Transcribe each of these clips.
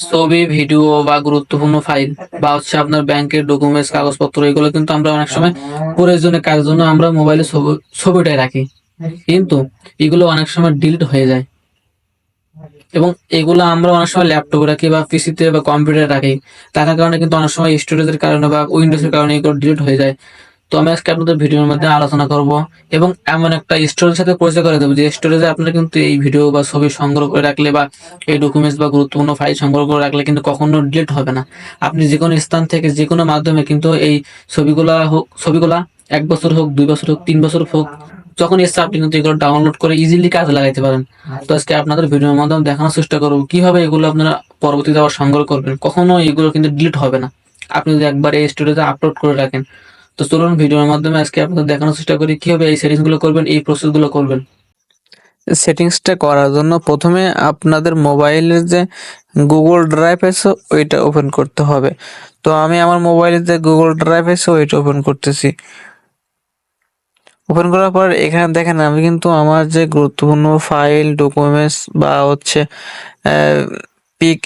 ছবি, ভিডিও বা গুরুত্বপূর্ণ ফাইল বা হচ্ছে আপনার ব্যাংকের ডকুমেন্টস কাগজপত্র, এগুলো কিন্তু আমরা অনেক সময় প্রয়োজনীয় কাজের জন্য আমরা মোবাইলে ছবি- ছবিটাই রাখি। কিন্তু এগুলো অনেক সময় ডিলিট হয়ে যায়। এবং এগুলো আমরা অনেক সময় ল্যাপটপে রাখি বা পিসিতে বা কম্পিউটারে রাখি। তার কারণে কিন্তু অনেক সময় স্টোরেজের কারণে বা উইন্ডোজের কারণে এগুলো ডিলিট হয়ে যায়। তো আমি আজকে আপনাদের ভিডিওর মধ্যে আলোচনা করব এবং এমন একটা স্টোরেজের সাথে পরিচয় করে দেবো যে স্টোরেজে আপনারা কিন্তু এই ভিডিও বা ছবি সংগ্রহ করে রাখলে বা এই ডকুমেন্টস বা গুরুত্বপূর্ণ ফাইল সংগ্রহ করে রাখলে কিন্তু কখনো ডিলিট হবে না। আপনি যে কোনো স্থান থেকে যে কোনো মাধ্যমে কিন্তু এই ছবিগুলা হোক, ছবিগুলা এক বছর হোক, দুই বছর হোক, তিন বছর হোক, যখন ইচ্ছা আপনি কিন্তু এগুলো ডাউনলোড করে ইজিলি কাজে লাগাইতে পারেন। তো আজকে আপনাদের ভিডিওর মাধ্যমে দেখানোর চেষ্টা করব কীভাবে এগুলো আপনারা পরবর্তীতে আবার সংগ্রহ করবেন। কখনো এগুলো কিন্তু ডিলিট হবে না। আপনি যদি একবার এই স্টোরেজে আপলোড করে রাখেন তো চলুন ভিডিওর মাধ্যমে আজকে আপনাদের দেখানোর চেষ্টা করি কীভাবে এই সেটিংসগুলো করবেন, এই প্রসেসগুলো করবেন। সেটিংসটা করার জন্য প্রথমে আপনাদের মোবাইলের যে গুগল ড্রাইভ আছে, ওইটা ওপেন করতে হবে। তো আমি আমার মোবাইলে যে গুগল ড্রাইভ আছে, ওইটা ওপেন করতেছি। ওপেন করার পর এখানে দেখেন, আমি কিন্তু আমার যে গুরুত্বপূর্ণ ফাইল ডকুমেন্টস বা হচ্ছে পিক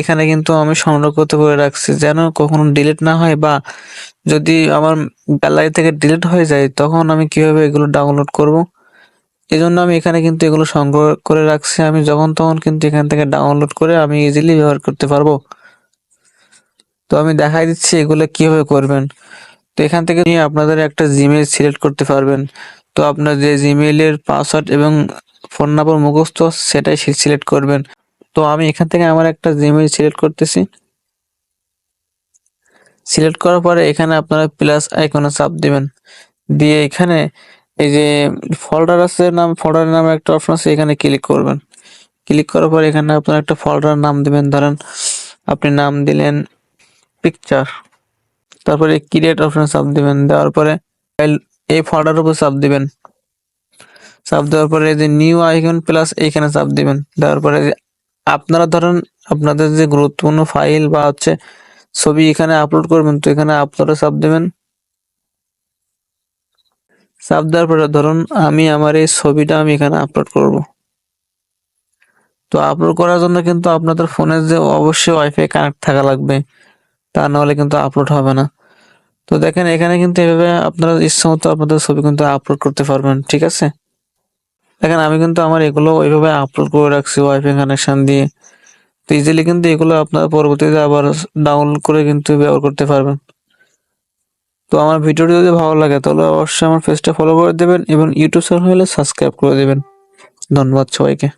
এখানে কিন্তু আমি সংরক্ষিত করে রাখছি, যেন কখনো ডিলিট না হয় বা যদি আমার গ্যালারি থেকে ডিলিট হয়ে যায়, তখন আমি কীভাবে এগুলো ডাউনলোড করব? জন্য আমি এখানে কিন্তু এগুলো সংগ্রহ করে রাখছি। আমি যখন তখন কিন্তু এখান থেকে ডাউনলোড করে আমি ইজিলি ব্যবহার করতে পারব। তো আমি দেখাই দিচ্ছি এগুলো কীভাবে করবেন। তো এখান থেকে নিয়ে আপনাদের একটা জিমেল সিলেক্ট করতে পারবেন। তো আপনার যে জিমেইলের পাসওয়ার্ড এবং ফোন নাম্বার মুখস্থ, সেটাই সিলেক্ট করবেন। তো আমি এখান থেকে আমার একটা জিমেইল সিলেক্ট করতেছি। সিলেক্ট করার পরে এখানে আপনারা প্লাস আইকনে চাপ দিবেন। দিয়ে এখানে এই যে ফোল্ডার আছে নাম ফোল্ডারের নামে একটা অপশন আছে, এখানে ক্লিক করবেন। ক্লিক করার পরে এখানে আপনারা একটা ফোল্ডার নাম দিবেন। ধরেন আপনি নাম দিলেন পিকচার তারপরে ক্রিয়েট অপশন চাপ দিবেন। দেওয়ার পরে ফাইল এই ফোল্ডারের উপর চাপ দিবেন। চাপ দেওয়ার পরে যে নিউ আইকন প্লাস এইখানে চাপ দিবেন। দেওয়ার পরে আপনারা ধরেন আপনাদের যে গুরুত্বপূর্ণ ফাইল বা হচ্ছে ছবি এখানে আপলোড করবেন, তো এখানে আপলোডে চাপ দেবেন। চাপ দেওয়ার পরে ধরুন আমি আমার এই ছবিটা আমি এখানে আপলোড করব। তো আপলোড করার জন্য কিন্তু আপনাদের ফোনের যে অবশ্যই ওয়াইফাই কানেক্ট থাকা লাগবে, তা নাহলে কিন্তু আপলোড হবে না। তো দেখেন এখানে কিন্তু এভাবে আপনারা ইচ্ছা মতো আপনাদের ছবি কিন্তু আপলোড করতে পারবেন, ঠিক আছে? দেখেন আমি কিন্তু আমার এগুলো ওইভাবে আপলোড করে রাখছি ওয়াইফাই কানেকশন দিয়ে। তো ইজিলি কিন্তু এগুলো আপনারা পরবর্তীতে আবার ডাউনলোড করে কিন্তু ব্যবহার করতে পারবেন। তো আমার ভিডিওটি যদি ভালো লাগে তাহলে অবশ্যই আমার পেজটা ফলো করে দেবেন এবং ইউটিউব চ্যানেল হলে সাবস্ক্রাইব করে দেবেন। ধন্যবাদ সবাইকে।